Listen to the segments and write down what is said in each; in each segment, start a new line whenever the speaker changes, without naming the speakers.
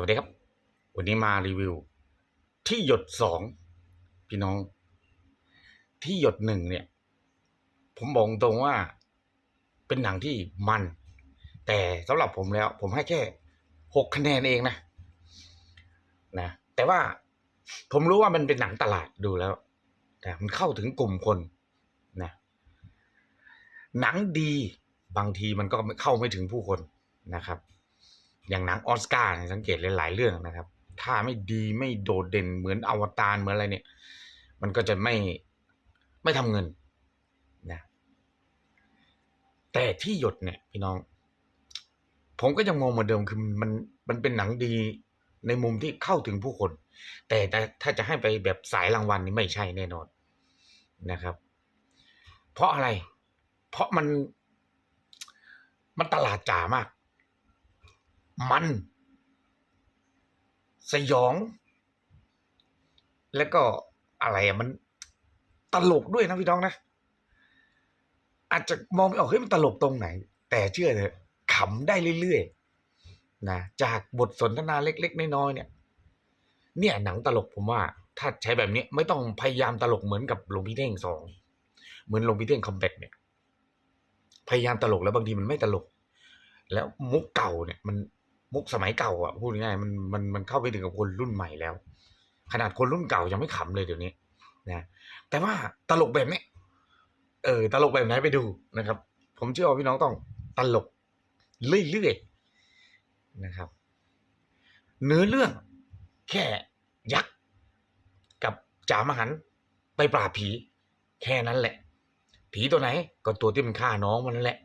วัสดีครับ วันนี้มารีวิว ที่หยดสองพี่น้อง ที่หยดหนึ่งเนี่ย ผมบอกตรงว่า เป็นหนังที่มัน แต่สำหรับผมแล้ว ผมให้แค่หกคะแนนเองนะนะแต่ว่าผมรู้ว่ามันเป็นหนังตลาดดูแล้วนะมันเข้าถึงกลุ่มคนนะหนังดีบางทีมันก็เข้าไม่ถึงผู้คนนะครับ อย่างหนังออสการ์สังเกตหลายๆเรื่องนะครับ ถ้าไม่ดีไม่โดดเด่นเหมือนอวตารเหมือนอะไรเนี่ย มันก็จะไม่ไม่ทำเงินนะแต่ที่หยดเนี่ยพี่น้อง ผมก็ยังมองเหมือนเดิมคือมันมันเป็นหนังดีในมุมที่เข้าถึงผู้คน แต่แต่ถ้าจะให้ไปแบบสายรางวัลนี่ไม่ใช่แน่นอนนะครับ เพราะอะไร เพราะมันมันตลาดจ๋ามาก มัน สยอง แล้วก็อะไรอะมันตลกด้วยนะพี่น้องนะ อาจจะมองไม่ออกเฮ้ยมันตลกตรงไหน แต่เชื่อเถอะขำได้เรื่อยๆนะจากบทสนทนาเล็ก ๆน้อยๆเนี่ย เนี่ยหนังตลกผมว่า ถ้าใช้แบบนี้ไม่ต้องพยายามตลกเหมือนกับหลวงพี่เท่งสองเหมือนหลวงพี่เท่งคอมแบทเนี่ยพยายามตลกแล้วบางทีมันไม่ตลก แล้วมุกเก่าเนี่ยมัน มุกสมัยเก่าอะพูดง่ายมันมันมันเข้าไปถึงกับคนรุ่นใหม่แล้ว ขนาดคนรุ่นเก่ายังไม่ขำเลยเดี๋ยวนี้นะแต่ว่าตลกแบบนี้เออตลกแบบไหนไปดูนะครับ ผมเชื่อว่าพี่น้องต้องตลกเรื่อยๆนะครับ เนื้อเรื่องแค่ยักษ์กับจ่ามหันไปปราบผี แค่นั้นแหละ ผีตัวไหนก็ตัวที่มันฆ่าน้องมันนั่นแหละ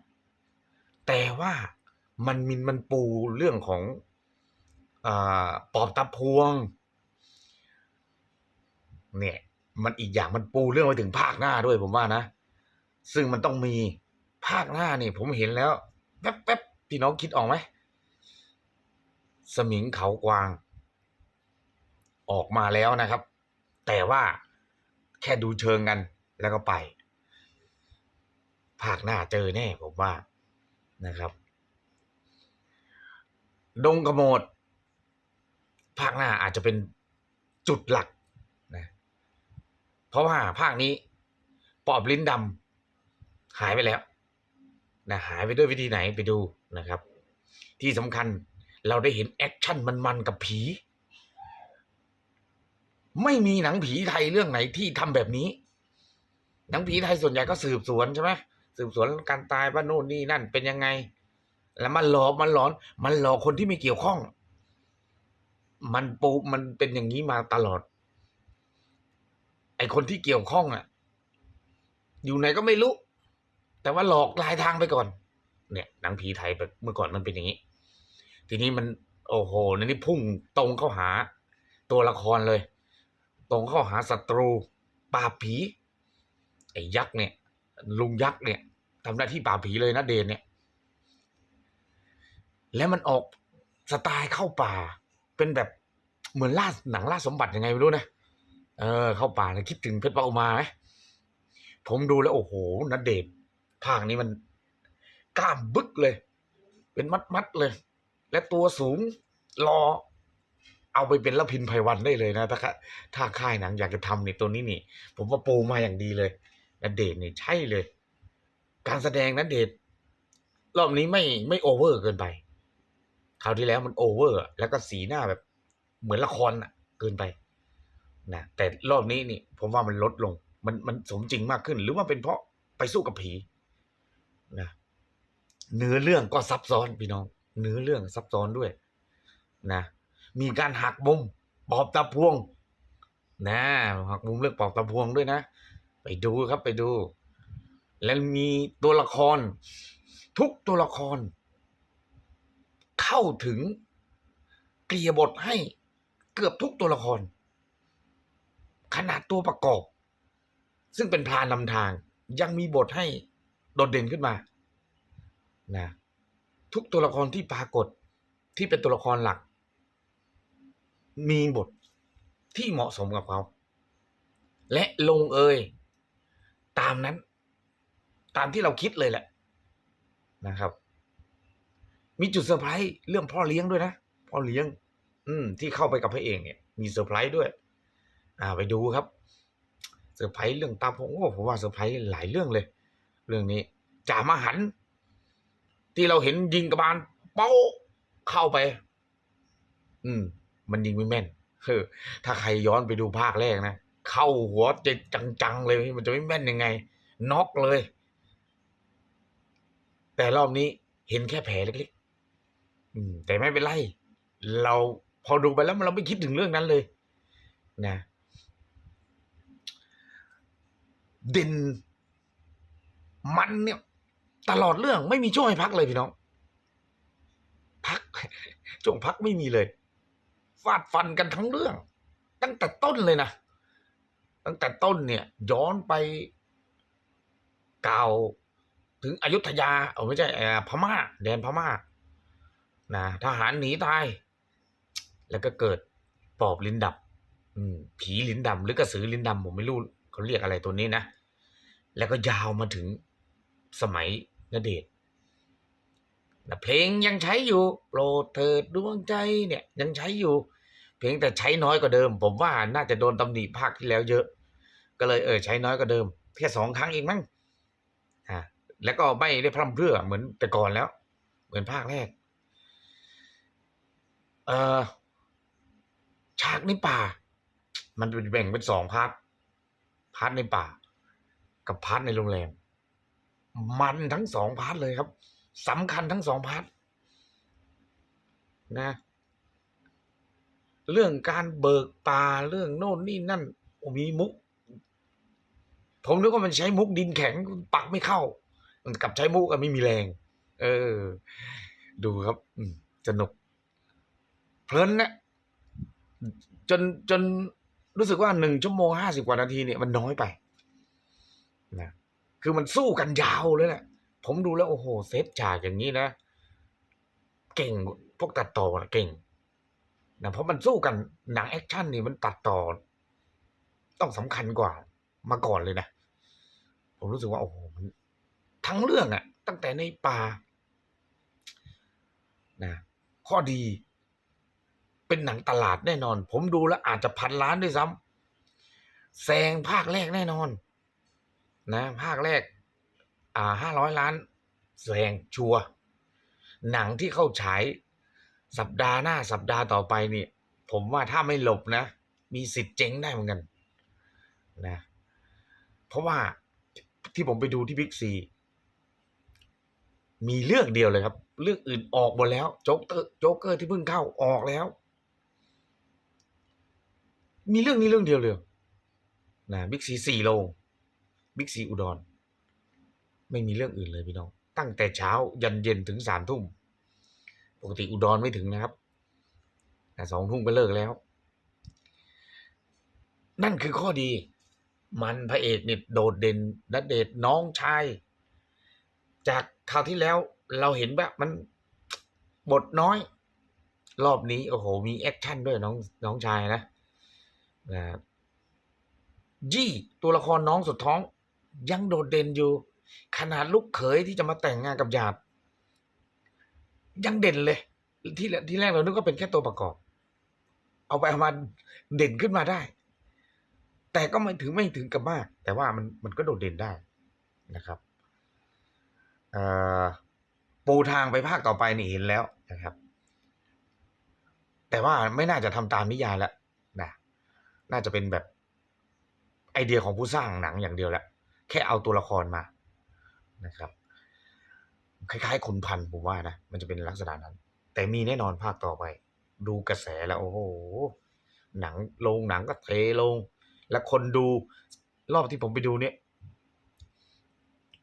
แต่ว่า มันมินมันปูเรื่องของอปอบตาพวง เนี่ย มันอีกอย่างมันปูเรื่องไปถึงภาคหน้าด้วยผมว่านะ ซึ่งมันต้องมีภาคหน้านี่ผมเห็นแล้วแป๊บๆพี่น้องคิดออกไหมสมิงเขากวาง ออกมาแล้วนะครับ แต่ว่าแค่ดูเชิงกันแล้วก็ไป ภาคหน้าเจอแน่ผมว่านะครับ ดงกระโมดภาคหน้าอาจจะเป็นจุดหลักนะเพราะว่าภาคนี้ปอบลิ้นดำหายไปแล้วนะหายไปด้วยวิธีไหนไปดูนะครับ ที่สำคัญเราได้เห็นแอคชั่นมันๆกับผี ไม่มีหนังผีไทยเรื่องไหนที่ทำแบบนี้ หนังผีไทยส่วนใหญ่ก็สืบสวนใช่ไหมสืบสวนการตายว่าโน่นนี่นั่นเป็นยังไง แล้วมันหลอกมันหลอน มันหลอกคนที่ไม่เกี่ยวข้อง มันปูมันเป็นอย่างนี้มาตลอด ไอคนที่เกี่ยวข้องอะ อยู่ไหนก็ไม่รู้ แต่ว่าหลอกลายทางไปก่อน เนี่ยหนังผีไทยแบบเมื่อก่อนมันเป็นอย่างนี้ ทีนี้มันโอ้โหในนี่พุ่งตรงเข้าหา ตัวละครเลย ตรงเข้าหาศัตรูปราผีไอ้ยักษ์เนี่ย ลุงยักษ์เนี่ยทำหน้าที่ปราผีเลยนะเดนเนี่ย แล้วมันออกสไตล์เข้าป่า เป็นแบบเหมือนล่าหนังล่าสมบัติยังไงไม่รู้นะเออ เข้าป่านะคิดถึงเพชรปาอุมาไหมผมดูแล้วโอ้โหนัดเดทภาคนี้มันกล้ามบึกเลย เป็นมัดมัดเลย และตัวสูงรอ เอาไปเป็นละพินไพวันได้เลยนะถ้าถ้าค่ายหนังอยากจะทำเนี่ยตัวนี้นี่ ผมว่าปูมาอย่างดีเลยนัดเดทนี่ใช่เลย การแสดงนัดเดทรอบนี้ไม่ไม่โอเวอร์เกินไป คราวที่แล้วมันโอเวอร์แล้วก็สีหน้าแบบ เหมือนละครอะเกินไปนะแต่รอบนี้นี่ ผมว่ามันลดลง มันมันสมจริงมากขึ้น หรือว่าเป็นเพราะไปสู้กับผีนะเนื้อเรื่องก็ซับซ้อนพี่น้อง เนื้อเรื่องซับซ้อนด้วย นะ มีการหักมุมปอบตาพวง นะหักมุมเรื่องปอบตาพวงด้วยนะไปดูครับไปดู แล้วมีตัวละคร ทุกตัวละคร เข้าถึงเกลียบทให้เกือบทุกตัวละคร ขนาดตัวประกอบ ซึ่งเป็นพรานนำทางยังมีบทให้โดดเด่นขึ้นมานะทุกตัวละครที่ปรากฏที่เป็นตัวละครหลัก มีบทที่เหมาะสมกับเขา และลงเอยตามนั้น ตามที่เราคิดเลยแหละนะครับ มีจุดเซอร์ไพรส์เรื่องพ่อเลี้ยงด้วยนะพ่อเลี้ยง อืม ที่เข้าไปกับพระเอกเนี่ย มีเซอร์ไพรส์ด้วย อ่า ไปดูครับเซอร์ไพรส์เรื่องตาพงโอ้ผมว่าเซอร์ไพรส์หลายเรื่องเลย เรื่องนี้จ่ามาหัน ที่เราเห็นยิงกระบาลเป้าเข้าไป อืม มันยิงไม่แม่นคือถ้าใครย้อนไปดูภาคแรกนะเข้าหัวเจะจังๆเลยมันจะไม่แม่นยังไงน็อกเลย แต่รอบนี้เห็นแค่แผลเล็ก แต่ไม่เป็นไร เราพอดูไปแล้วเราไม่คิดถึงเรื่องนั้นเลย นะเด่นมันเนี่ย ตลอดเรื่องไม่มีช่วงให้พักเลยพี่น้อง พักช่วงพักไม่มีเลย ฟาดฟันกันทั้งเรื่อง ตั้งแต่ต้นเลยนะ ตั้งแต่ต้นเนี่ย ย้อนไปกล่าวถึงอยุธยา เอาไม่ใช่พม่า แดนพม่า นะทหารหนีตาย แล้วก็เกิดปอบลิ้นดับอืผีลิ้นดำหรือกระสือลิ้นดำผมไม่รู้เขาเรียกอะไรตัวนี้นะ แล้วก็ยาวมาถึงสมัยนเดชน์นะเพลงยังใช้อยู่ โปรดเถิดดวงใจเนี่ย ยังใช้อยู่ เพียงแต่ใช้น้อยกว่าเดิม ผมว่าน่าจะโดนตำหนิภาคที่แล้วเยอะ ก็เลยเออใช้น้อยกว่าเดิมแค่สองครั้งเองมั้งอ่าแล้วก็ไม่ได้พร่ำเพรื่อเหมือนแต่ก่อนแล้ว เหมือนภาคแรก เออฉากในป่า มันเป็นแบ่งเป็นสองพาร์ทพาร์ทในป่า กับพาร์ทในโรงแรม มันทั้งสองพาร์ทเลยครับสำคัญทั้งสองพาร์ทนะ เรื่องการเบิกป่าเรื่องโน่นนี่นั่นมีมุก ผมนึกว่ามันใช้มุกดินแข็งปักไม่เข้า มันกับใช้มุกอะไม่มีแรง เออ ดูครับสนุก เพลินนะจนจนรู้สึกว่าหนึ่งชั่วโมงห้าสิบกว่านาทีเนี่ยมันน้อยไปนะคือมันสู้กันยาวเลยแหละผมดูแล้วโอ้โหเซตฉากอย่างนี้นะเก่งพวกตัดต่อนะเก่งนะเพราะมันสู้กันหนังแอคชั่นนี่มันตัดต่อ ต้องสำคัญกว่ามาก่อนเลยนะผมรู้สึกว่าโอ้โหมันทั้งเรื่องอะตั้งแต่ในป่านะข้อดี เป็นหนังตลาดแน่นอน ผมดูแล้วอาจจะพันล้านด้วยซ้ำแซงภาคแรกแน่นอน นะ ภาคแรก อ่าห้าร้อยล้านแซงชัวร์หนังที่เข้าฉายสัปดาห์หน้าสัปดาห์ต่อไปนี่ ผมว่าถ้าไม่หลบนะ มีสิทธิ์เจ๊งได้เหมือนกัน นะ เพราะว่าที่ผมไปดูที่บิ๊กซีมีเรื่องเดียวเลยครับ เรื่องอื่นออกหมดแล้วโจ๊กเกอร์โจ๊กเกอร์ที่เพิ่งเข้าออกแล้ว มีเรื่องนี้เรื่องเดียวเลยนะบิ๊กซีสี่โรงบิ๊กซีอุดร ไม่มีเรื่องอื่นเลยพี่น้อง ตั้งแต่เช้ายันเย็นถึงสามทุ่ม ปกติอุดรไม่ถึงนะครับแต่สองทุ่มก็เลิกแล้ว นั่นคือข้อดี มันพระเอกเนี่ยโดดเด่นนัดเดชน์น้องชาย จากคราวที่แล้วเราเห็นแบบมันบทน้อย รอบนี้โอ้โห มีแอคชั่นด้วยน้องน้องชายนะ นะยี่ตัวละครน้องสุดท้อง ยังโดดเด่นอยู่ ขนาดลูกเขยที่จะมาแต่งงานกับหยาด ยังเด่นเลย ที่ที่แรกเรานึกว่าเป็นแค่ตัวประกอบ เอาไปเอามาเด่นขึ้นมาได้ แต่ก็ไม่ถึงไม่ถึงกับมาก แต่ว่ามันมันก็โดดเด่นได้นะครับปูทางไปภาคต่อไปนี่เห็นแล้วนะครับ แต่ว่าไม่น่าจะทำตามนิยายแล้ว น่าจะเป็นแบบไอเดียของผู้สร้างหนังอย่างเดียวแหล้วแค่เอาตัวละครมานะครับ คล้ายๆคุณพันธ์ผมว่านะมันจะเป็นลักษณะนั้น แต่มีแน่นอนภาคต่อไป ดูกระแสแล้ว โอ้โหหนังลงหนังก็เทลง และคนดูรอบที่ผมไปดูเนี่ย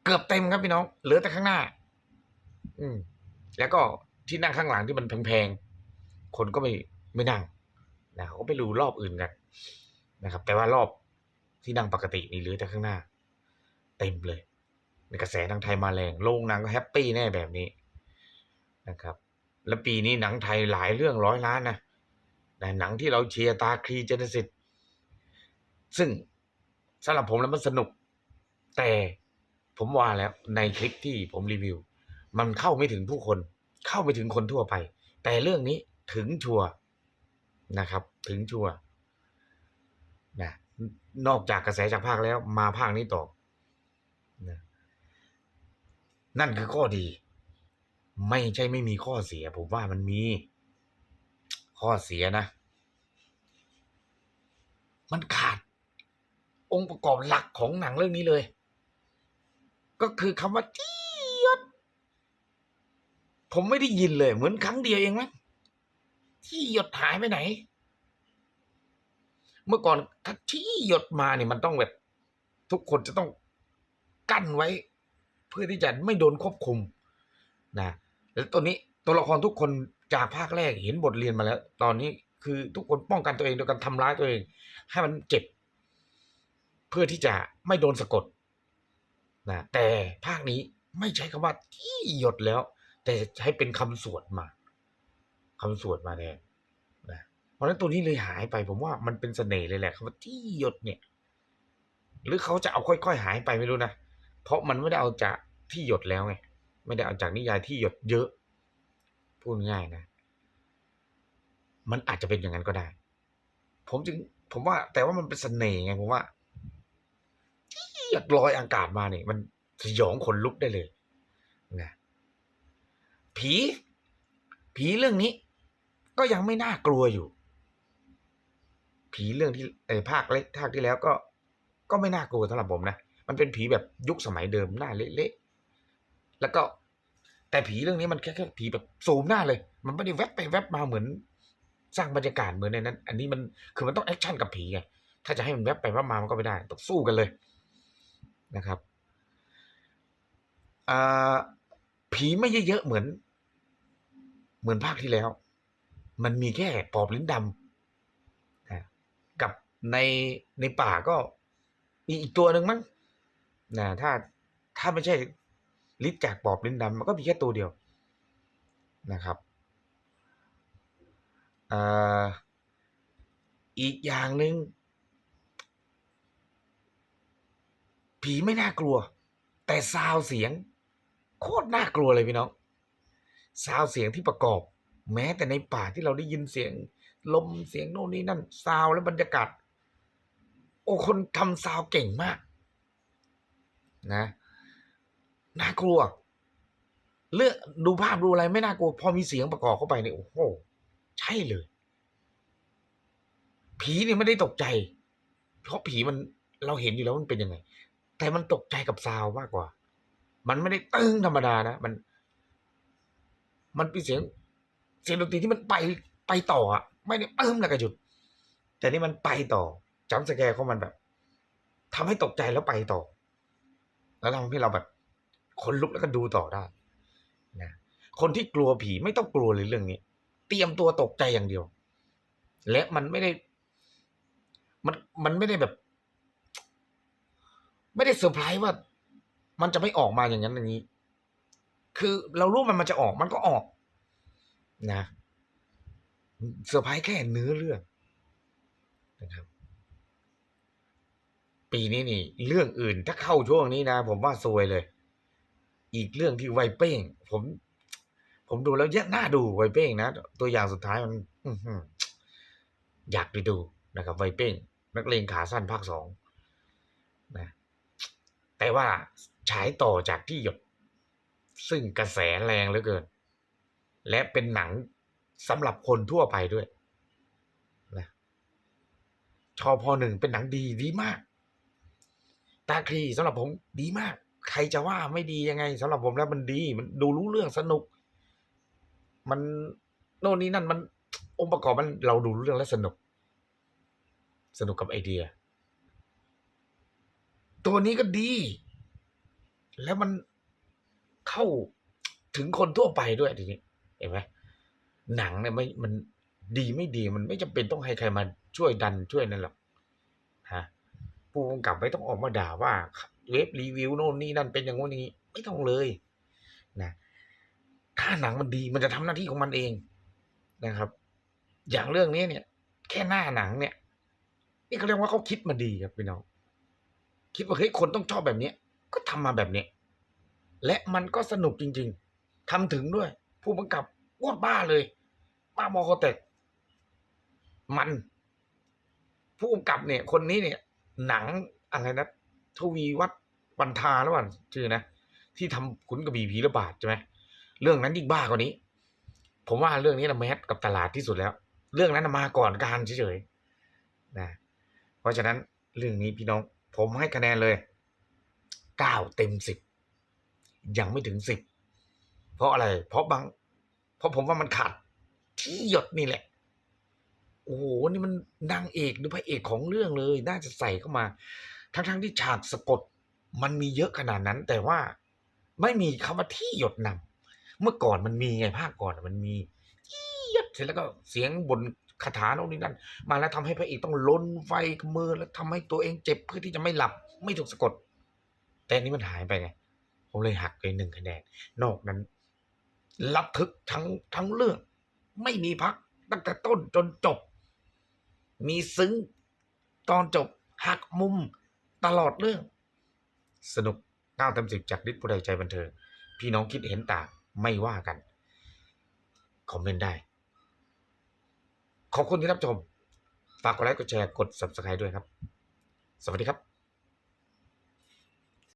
เกือบเต็มครับพี่น้อง เหลือแต่ข้างหน้า อืม แล้วก็ที่นั่งข้างหลังที่มันแพงๆคนก็ไม่ไม่นั่งนะเขาก็ไปดูรอบอื่นกัน นะครับแต่ว่ารอบที่นั่งปกตินี่เหลือแต่ข้างหน้า เต็มเลย ในกระแสทางไทยมาแรงโรงหนังก็แฮปปี้แน่แบบนี้นะครับ แล้วปีนี้หนังไทยหลายเรื่องร้อยล้านนะแต่หนังที่เราเชียร์ตาครีเจนสิตซึ่งสำหรับผมแล้วมันสนุก แต่ผมว่าแล้วในคลิปที่ผมรีวิว มันเข้าไม่ถึงผู้คน เข้าไม่ถึงคนทั่วไป แต่เรื่องนี้ถึงชัวนะครับ ถึงชัวร์ นะนอกจากกระแสจากภาคแล้วมาภาคนี้ต่อนะนั่นคือข้อดี ไม่ใช่ไม่มีข้อเสีย ผมว่ามันมีข้อเสียนะ มันขาด องค์ประกอบหลักของหนังเรื่องนี้เลย ก็คือคำว่าที่ยศผมไม่ได้ยินเลย เหมือนครั้งเดียวเองมั้งที่หยดหายไปไหน เมื่อก่อนถ้าที่หยดมาเนี่ยมันต้องแบบ ทุกคนจะต้องกั้นไว้ เพื่อที่จะไม่โดนควบคุมนะแล้วตัวนี้ตัวละครทุกคนจากภาคแรกเห็นบทเรียนมาแล้ว ตอนนี้คือทุกคนป้องกันตัวเองโดยการทำร้ายตัวเอง ให้มันเจ็บ เพื่อที่จะไม่โดนสะกดนะแต่ภาคนี้ไม่ใช้คำว่าที่หยดแล้ว แต่ใช้เป็นคำสวดมาคำสวดมาแทน เพราะฉะนั้นตัวนี้เลยหายไป ผมว่ามันเป็นเสน่ห์เลยแหละคำว่าที่หยดเนี่ย หรือเขาจะเอาค่อยๆหายไปไม่รู้นะเพราะมันไม่ได้เอาจากที่หยดแล้วไงไม่ได้เอาจากนิยายที่หยดเยอะพูดง่ายนะ มันอาจจะเป็นอย่างนั้นก็ได้ ผมจึง ผมว่า แต่ว่ามันเป็นเสน่ห์ไงผมว่าหยดลอยอากาศมาเนี่ยมันสยองขนลุกได้เลยนะผี ผีเรื่องนี้ ก็ยังไม่น่ากลัวอยู่ ผีเรื่องที่เออภาคเล็กภาคที่แล้วก็ ก็ไม่น่ากลัวสำหรับผมนะ มันเป็นผีแบบยุคสมัยเดิมหน้าเละๆแล้วก็แต่ผีเรื่องนี้มันแค่แค่ผีแบบซูมหน้าเลย มันไม่ได้แวบไปแวบมาเหมือน สร้างบรรยากาศเหมือนในนั้น อันนี้มันคือมันต้องแอคชั่นกับผีไงถ้าจะให้มันแวบไปแวบมามันก็ไม่ได้ต้องสู้กันเลยนะครับผีไม่เยอะๆเหมือน เหมือนภาคที่แล้ว มันมีแค่ปอบลิ้นดำ ในในป่าก็มีอีกตัวหนึ่งมั้งนะถ้าถ้าไม่ใช่ลิ์จากปอบลิ้นดำมันก็มีแค่ตัวเดียวนะครับอีกอย่างหนึ่งผีไม่น่ากลัว แต่ซาวเสียง โคตรน่ากลัวเลยพี่น้องซาวเสียงที่ประกอบ แม้แต่ในป่าที่เราได้ยินเสียง ลมเสียงโน่นนี่นั่นซาวและบรรยากาศ โอ้คนทำซาวเก่งมาก นะน่ากลัว เลือกดูภาพดูอะไรไม่น่ากลัว พอมีเสียงประกอบเข้าไปเนี่ยโอ้โหใช่เลย ผีเนี่ยไม่ได้ตกใจ เพราะผีมันเราเห็นอยู่แล้วมันเป็นยังไง แต่มันตกใจกับซาวมากกว่า มันไม่ได้ตึ้งธรรมดานะมัน มันเป็นเสียง เสียงดนตรีที่มันไปไปต่ออะ ไม่ได้เติมแล้วก็หยุด แต่นี่มันไปต่อ จัมป์สแกร์ของมันแบบทำให้ตกใจแล้วไปต่อ แล้วทำให้เราแบบคนลุกแล้วก็ดูต่อได้นะคนที่กลัวผีไม่ต้องกลัวเลยเรื่องนี้ เตรียมตัวตกใจอย่างเดียว และมันไม่ได้ มันมันไม่ได้แบบ ไม่ได้เซอร์ไพรส์ว่า มันจะไม่ออกมาอย่างนั้นอย่างนี้ คือเรารู้มันมันจะออกมันก็ออก นะเซอร์ไพรส์แค่เนื้อเรื่องนะครับ ปีนี้นี่ เรื่องอื่นถ้าเข้าช่วงนี้นะ ผมว่าซวยเลย อีกเรื่องที่ไวเป้ง ผม ผมดูแล้วแย่น่าดูไวเป้งนะตัวอย่างสุดท้ายมันอื้อหืออยากไปดูนะครับ ไวเป้ง นักเลงขาสั้นภาคสองนะแต่ว่าฉายต่อจากที่หยดซึ่งกระแสแรงเหลือเกิน และเป็นหนังสำหรับคนทั่วไปด้วยนะชอพอหนึ่งเป็นหนังดีดีมาก ตาคลีสำหรับผมดีมาก ใครจะว่าไม่ดียังไงสำหรับผมแล้วมันดี มันดูรู้เรื่องสนุก มันโน่นนี่นั่นมัน องค์ประกอบมันเราดูรู้เรื่องและสนุก สนุกกับไอเดีย ตัวนี้ก็ดี แล้วมันเข้าถึงคนทั่วไปด้วยทีนี้เห็นไหมหนังเนี่ยไม่มันดีไม่ดีมันไม่จำเป็นต้องให้ใครมาช่วยดันช่วยนั่นหรอก ผู้กำกับไม่ต้องออกมาด่าว่าเว็บรีวิวโน่นนี่นั่นเป็นอย่างงู้นอย่างนี้ไม่ต้องเลยนะถ้าหนังมันดีมันจะทำหน้าที่ของมันเองนะครับ อย่างเรื่องนี้เนี่ย แค่หน้าหนังเนี่ย นี่เขาเรียกว่าเขาคิดมาดีครับพี่น้องคิดว่าเฮ้ยคนต้องชอบแบบเนี้ย ก็ทำมาแบบเนี้ยและมันก็สนุกจริง ๆทำถึงด้วย ผู้กำกับโคตรบ้าเลย บ้าบอคอแตกมัน ผู้กำกับเนี่ย คนนี้เนี่ย หนังอะไรนะทวีวัฒน์วันทาแล้วว่าชื่อนะ ที่ทำขุนกระบี่ผีระบาดใช่ไหมเรื่องนั้นยิ่งบ้ากว่านี้ ผมว่าเรื่องนี้นะแมสกับตลาดที่สุดแล้ว เรื่องนั้นมาก่อนการเฉยๆนะเพราะฉะนั้นเรื่องนี้พี่น้อง ผมให้คะแนนเลยเก้าเต็มสิบยังไม่ถึงสิบเพราะอะไร เพราะบาง เพราะผมว่ามันขาดที่หยดนี่แหละ โอ้โหนี่มันนางเอกหรือพระเอกของเรื่องเลย น่าจะใส่เข้ามา ทั้งๆที่ฉากสะกดมันมีเยอะขนาดนั้น แต่ว่าไม่มีคำว่าที่หยดนำเมื่อก่อนมันมีไงภาคก่อนมันมีที่หยดเสร็จแล้วก็เสียงบนคาถาโน่นนี่นั่นมาแล้วทำให้พระเอกต้องล้นไฟมือแล้วทำให้ตัวเองเจ็บเพื่อที่จะไม่หลับไม่ถูกสะกด แต่นนี้มันหายไปไงผมเลยหักไปหนึ่งคะแนนนอกนั้นรับทึกทั้งทั้งเรื่อง ไม่มีพักตั้งแต่ต้นจนจบ มีซึ้ง ตอนจบหักมุมตลอดเรื่อง สนุกเก้าเต็มสิบจากนิดผู้ใดใจบันเทิง พี่น้องคิดเห็นต่างไม่ว่ากัน คอมเมนต์ได้ ขอบคุณที่รับชม ฝากกดไลค์กดแชร์กด subscribe ด้วยครับ สวัสดีครับ